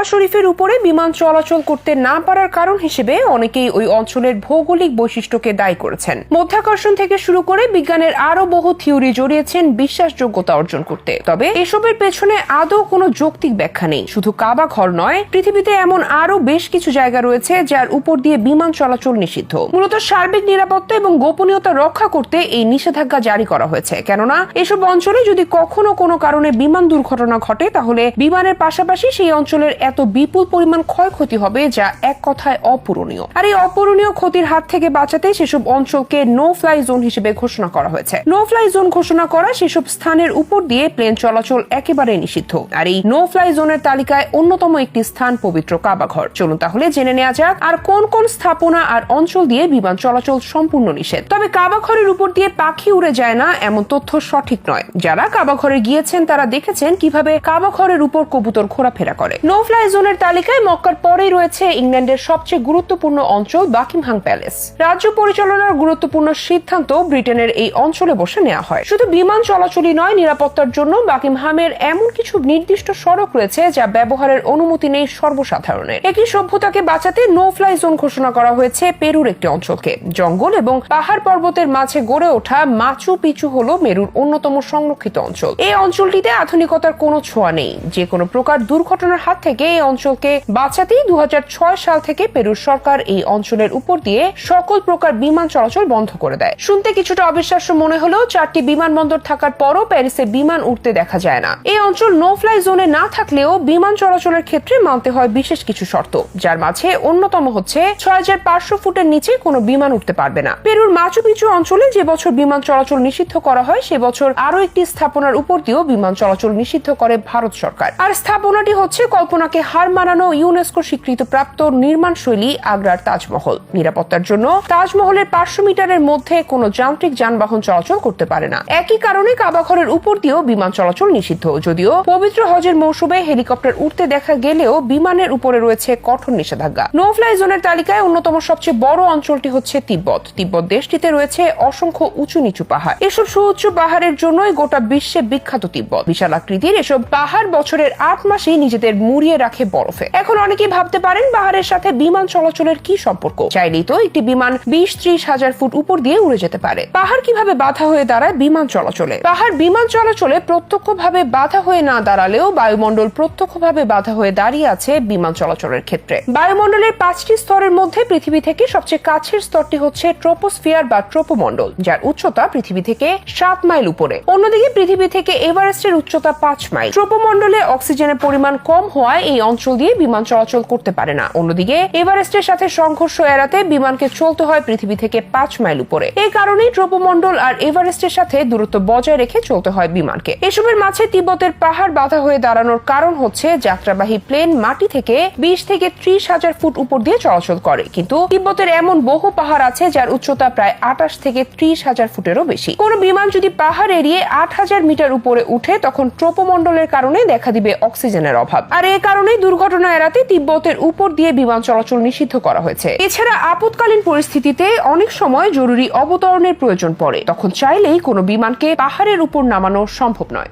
কাবা শরীফের উপরে বিমান চলাচল করতে না পারার কারণ হিসেবে অনেকেই ওই অঞ্চলের ভৌগোলিক বৈশিষ্ট্যকে দায়ী করেছেন। মধ্যাকর্ষণ থেকে শুরু করে বিজ্ঞানের আরও বহু থিওরি জড়িয়েছেন বিশ্বাসযোগ্যতা অর্জন করতে। তবে এসবের পেছনে আদৌ কোনো যৌক্তিক ব্যাখ্যা নেই। শুধু কাবা ঘর নয়, পৃথিবীতে এমন আরও বেশ কিছু জায়গা রয়েছে যার উপর দিয়ে বিমান চলাচল নিষিদ্ধ। মূলত সার্বিক নিরাপত্তা এবং গোপনীয়তা রক্ষা করতে এই নিষেধাজ্ঞা জারি করা হয়েছে। কেননা এসব অঞ্চলে যদি কখনো কোনো কারণে বিমান দুর্ঘটনা ঘটে, তাহলে বিমানের পাশাপাশি সেই অঞ্চলের এত বিপুল পরিমাণ ক্ষয়ক্ষতি হবে যা এক কথায় অপূরণীয়। আর এই অপূরণীয় ক্ষতির হাত থেকে বাঁচাতে সেসব অঞ্চলকে নো ফ্লাই জোন হিসেবে ঘোষণা করা হয়েছে। নো ফ্লাই জোন ঘোষণা করা সেসব স্থানের উপর দিয়ে প্লেন চলাচল একেবারে নিষিদ্ধ। আর এই নো ফ্লাই জোনের তালিকায় অন্যতম একটি স্থান পবিত্র কাবাঘর। চলুন তাহলে জেনে নেওয়া যাক, আর কোন কোন স্থাপনা আর অঞ্চল দিয়ে বিমান চলাচল সম্পূর্ণ নিষেধ। তবে কাবাঘরের উপর দিয়ে পাখি উড়ে যায় না এমন তথ্য সঠিক নয়। যারা কাবাঘরে গিয়েছেন তারা দেখেছেন কীভাবে কাবাঘরের উপর কবুতর ঘোরাফেরা করে। নো ফ্লাই জোনের তালিকায় মক্কার পরেই রয়েছে ইংল্যান্ডের সবচেয়ে গুরুত্বপূর্ণ অঞ্চল বাকিমহাং প্যালেস। রাজ্য পরিচালনার গুরুত্বপূর্ণ সিদ্ধান্ত ব্রিটেনের এই অঞ্চলে বসে নেওয়া হয়। শুধু বিমান চলাচলই নয়, নিরাপত্তার জন্য বাকিমহামের এমন কিছু নির্দিষ্ট সড়ক রয়েছে যা ব্যবহারের অনুমতি নেই সর্বসাধারণের। একই সভ্যতাকে বাঁচাতে নো ফ্লাই জোন ঘোষণা করা হয়েছে পেরুর একটি অঞ্চলকে। জঙ্গল এবং পাহাড় পর্বতের মাঝে গড়ে ওঠা মাচু পিচু হল মেরুর অন্যতম সংরক্ষিত অঞ্চল। এই অঞ্চলটিতে আধুনিকতার কোনো ছোঁয়া নেই। যে কোনো প্রকার দুর্ঘটনার হাত থেকে এই অঞ্চলকে বাঁচাতেই দু হাজার ছয় সাল থেকে পেরুর সরকার এই অঞ্চলের উপর দিয়ে সকল প্রকার বিমান চলাচল বন্ধ করে দেয়। শুনতে কিছুটা অবিশ্বাস্য মনে হলেও চারটি বিমানবন্দর থাকার পরও প্যারিসে বিমান উঠতে দেখা যায় না। এই অঞ্চল নো ফ্লাই জোনে না থাকলেও বিমান চলাচলের ক্ষেত্রে মানতে হয় বিশেষ কিছু শর্ত, যার মাঝে অন্যতম হচ্ছে ছয় হাজার পাঁচশো ফুটের নিচে কোনো বিমান উঠতে পারবে না। পেরুর মাচু পিচু অঞ্চলে যে বছর বিমান চলাচল নিষিদ্ধ করা হয়, সে বছর আরও একটি স্থাপনার উপর দিয়েও বিমান চলাচল নিষিদ্ধ করে ভারত সরকার। আর স্থাপনাটি হচ্ছে কল্পনাকে হার মানানো ইউনেস্কো স্বীকৃত প্রাপ্ত নির্মাণ শৈলী আগ্রার তাজমহল। নিরাপত্তার জন্য তাজমহলের পাঁচশো মিটারের মধ্যে কোনো যান্ত্রিক যানবাহন চলাচল করতে পারে না। একই কারণে কাবাঘরের উপর দিয়েও বিমান চলাচল নিষিদ্ধ। যদিও পবিত্র হজের মৌসুমে হেলিকপ্টার উঠতে দেখা গেলেও বিমানের উপরে রয়েছে কঠোর নিষেধাজ্ঞা। নো ফ্লাই জোনের তালিকায় অন্যতম সবচেয়ে বড় অঞ্চলটি হচ্ছে তিব্বত। তিব্বত দেশটিতে রয়েছে অসংখ্য উঁচু নিচু পাহাড়। এসব সুউচ্চ পাহাড়ের জন্যই গোটা বিশ্বে বিখ্যাত তিব্বত। বিশাল আকৃতির এসব পাহাড় বছরের আট মাসেই নিজেদের মুড়িয়ে রাখে বরফে। এখন অনেকেই ভাবতে পারেন পাহাড়ের সাথে বিমান চলাচলের কি সম্পর্ক। চাইলেই তো একটি বিমান বিশ ত্রিশ হাজার ফুট উপর দিয়ে উড়ে যেতে পারে। পাহাড় কীভাবে বাধা হয়ে দাঁড়ায় বিমান চলাচলে? পাহাড় বিমান চলাচলে প্রত্যক্ষভাবে বাধা হয়ে না দাঁড়ালেও বায়ুমণ্ডল প্রত্যক্ষভাবে বাধা হয়ে দাঁড়িয়ে আছে বিমান চলাচলের ক্ষেত্রে। বায়ুমণ্ডলের পাঁচটি স্তরের মধ্যে পৃথিবী থেকে সবচেয়ে কাছের স্তরটি হচ্ছে ট্রোপোস্ফিয়ার বা ট্রোপোমণ্ডল, যার উচ্চতা পৃথিবী থেকে সাত মাইল উপরে। অন্যদিকে পৃথিবী থেকে এভারেস্টের উচ্চতা পাঁচ মাইল। ট্রোপোমণ্ডলে অক্সিজেনের পরিমাণ কম হওয়ায় এই অঞ্চল দিয়ে বিমান চলাচল করতে পারে না। অন্যদিকে, এভারেস্টের সাথে সংঘর্ষ এড়াতে বিমানকে চলতে হয় পৃথিবী থেকে পাঁচ মাইল উপরে। এই কারণেই ট্রোপোমণ্ডল আর এভারেস্টের সাথে দূরত্ব বজায় রেখে চলতে হয় বিমানকে। এসবের মাঝে তিব্বতের পাহাড় বাধা হয়ে দাঁড়ানোর কারণ হচ্ছে যাত্রাবাহী প্লেন মাটি থেকে বিশ থেকে ত্রিশ হাজার ফুট উপর দিয়ে চলাচল করে। কিন্তু তিব্বতের এমন বহু পাহাড় আছে যার উচ্চতা প্রায় আটাশ থেকে ত্রিশ হাজার ফুটেরও বেশি। কোন বিমান যদি পাহাড় এড়িয়ে আট হাজার মিটার উপরে উঠে, তখন ট্রোপোমণ্ডলের কারণে দেখা দিবে অক্সিজেনের অভাব। আর এই কারণেই দুর্ঘটনা এড়াতে তিব্বতের উপর দিয়ে বিমান চলাচল নিষিদ্ধ করা হয়েছে। এছাড়া আপদকালীন পরিস্থিতিতে অনেক সময় জরুরি অবতরণের প্রয়োজন পড়ে। তখন চাইলেই কোনো বিমানকে পাহাড়ের উপর নামানো সম্ভব নয়।